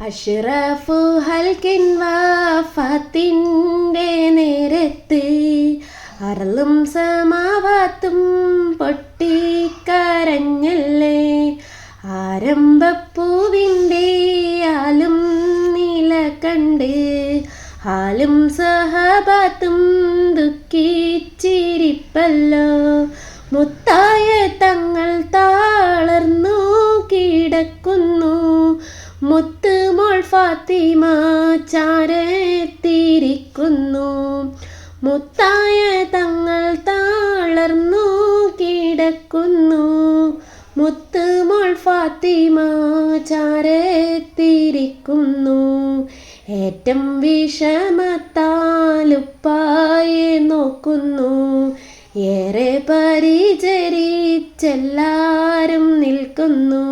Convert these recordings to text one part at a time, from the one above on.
അഷ്റഫു ഹൽക്കിൻ വാഫത്തിന്റെ നേരത്ത് അറളും സമാവാത്തും പൊട്ടിക്കരഞ്ഞല്ലേ. ആരംഭപ്പൂവിന്റെ ആലും നില കണ്ട് ഹാലും സഹബാത്തും ദുഃഖിച്ചിരിപ്പല്ലോ. മുത്തായ തങ്ങൾ താളർന്നു ഫാത്തിമ ചാരത്തിരിക്കുന്നു മുത്തായ തങ്ങൾ താളർന്നു കിടക്കുന്നു. മുത്തുമോൾ ഫാത്തിമ ചാരത്തിരിക്കുന്നു ഏറ്റം വിഷമത്താലുപ്പായെ നോക്കുന്നു. ഏറെ പരിചരിച്ചെല്ലാരും നിൽക്കുന്നു.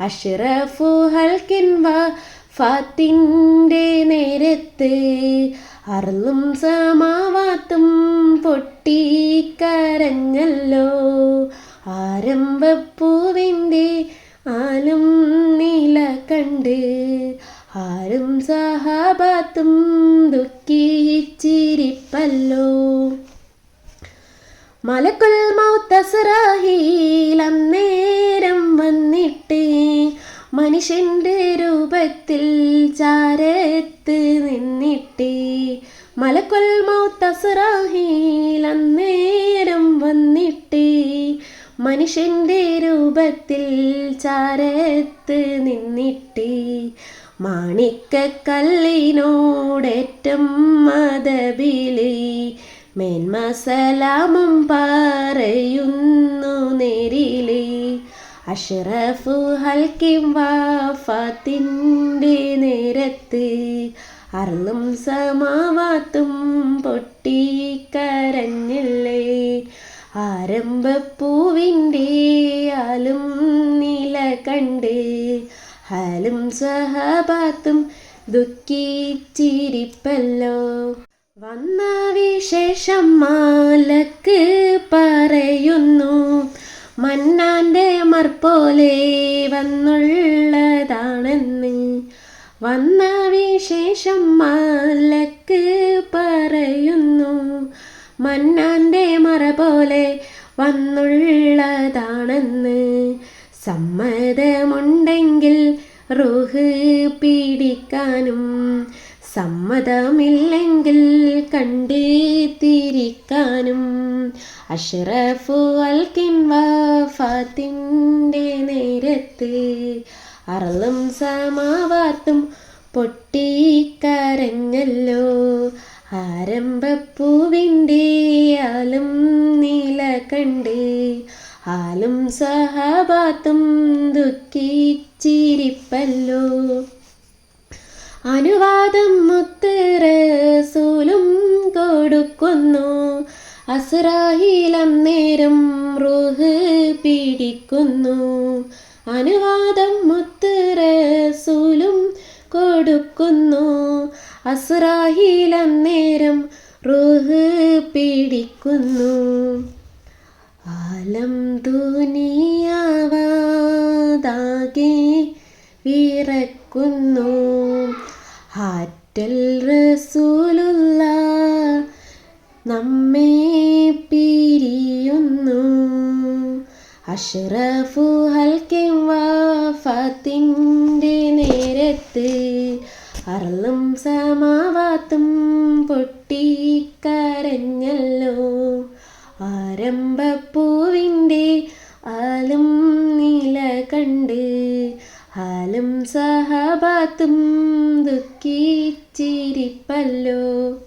അഷ്റഫു ഹൽക്കിൻ ഫാത്തിന്റെ നേരത്ത് അറും സമാവാത്തും പൊട്ടിക്കരഞ്ഞല്ലോ. ആരംഭപ്പൂവിന്റെ ആലും നീല കണ്ട് ആരും സഹാബാത്തും ദുഃഖിച്ചിരിപ്പല്ലോ. മലക്കുൽ മൗത്തസറാഹീൽ അന്നേരം വന്നിട്ട് മനുഷ്യന്റെ രൂപത്തിൽ ചാരത്ത് നിന്നിട്ട്. മലക്കുൽ മൗത്തസറാഹീൽ അന്നേരം വന്നിട്ട്. മനുഷ്യന്റെ രൂപത്തിൽ ചാരത്ത് നിന്നിട്ട്. മാണിക്കക്കല്ലിനോടേറ്റം മതബിലി മേന്മസലാമും പറയുന്നു അഷ്റഫു ഹൽക്കിം വാഫത്തിന്റെ നേരത്ത് അർളും സമാവാത്തും പൊട്ടിക്കരഞ്ഞില്ലേ? ആരംഭപ്പൂവിന്റെ ആലും നില കണ്ട് ഹലും സഹബാത്തും ദുഃഖിച്ചിരിപ്പല്ലോ. വന്ന വിശേഷം മാലക്ക് പറയുന്നു. മർപോലെ വന്നുള്ളതാണെന്ന് വന്ന വിശേഷം മാലക്ക് പറയുന്നു. മന്നാന്റെ മറ പോലെ വന്നുള്ളതാണെന്ന് സമ്മതമുണ്ടെങ്കിൽ റുഹ് പിടിക്കാനും സമ്മതമില്ലെങ്കിൽ കണ്ട് തിരിക്കാനും അഷ്റഫു അൽക്കിൻ വാഫാത്തിന്റെ നേരത്ത് അറളും സമാവാത്തും പൊട്ടിക്കരഞ്ഞല്ലോ. ആരംഭപ്പൂവിന്റെ ആലും നീല കണ്ട് ആലും സഹബാത്തും ദുഃഖിച്ചിരിപ്പല്ലോ. അനുവാദം മുത്തറസൂലും നേരം റൂഹ് പിടിക്കുന്നു. അനുവാദം മുത്തറസൂലും കൊടുക്കുന്നു. അസുറാഹിലം നേരം റൂഹ് പിടിക്കുന്നു. ആലം ദുനിയാവാതാകെ വിറക്കുന്നു. ഹാറ്റൽ റസൂലുള്ള നമ്മേ പിരിയുന്നു അഷ്റഫു ഹൽക്കിം വാഫത്തിന്റെ നേരത്ത് അറളും സമാവാത്തും പൊട്ടിക്കരഞ്ഞല്ലോ. ആരംഭപ്പൂവിന്റെ ആലും നില കണ്ട് ഹാലും സഹബാത്തും ദുഃഖിച്ചിരിപ്പല്ലോ.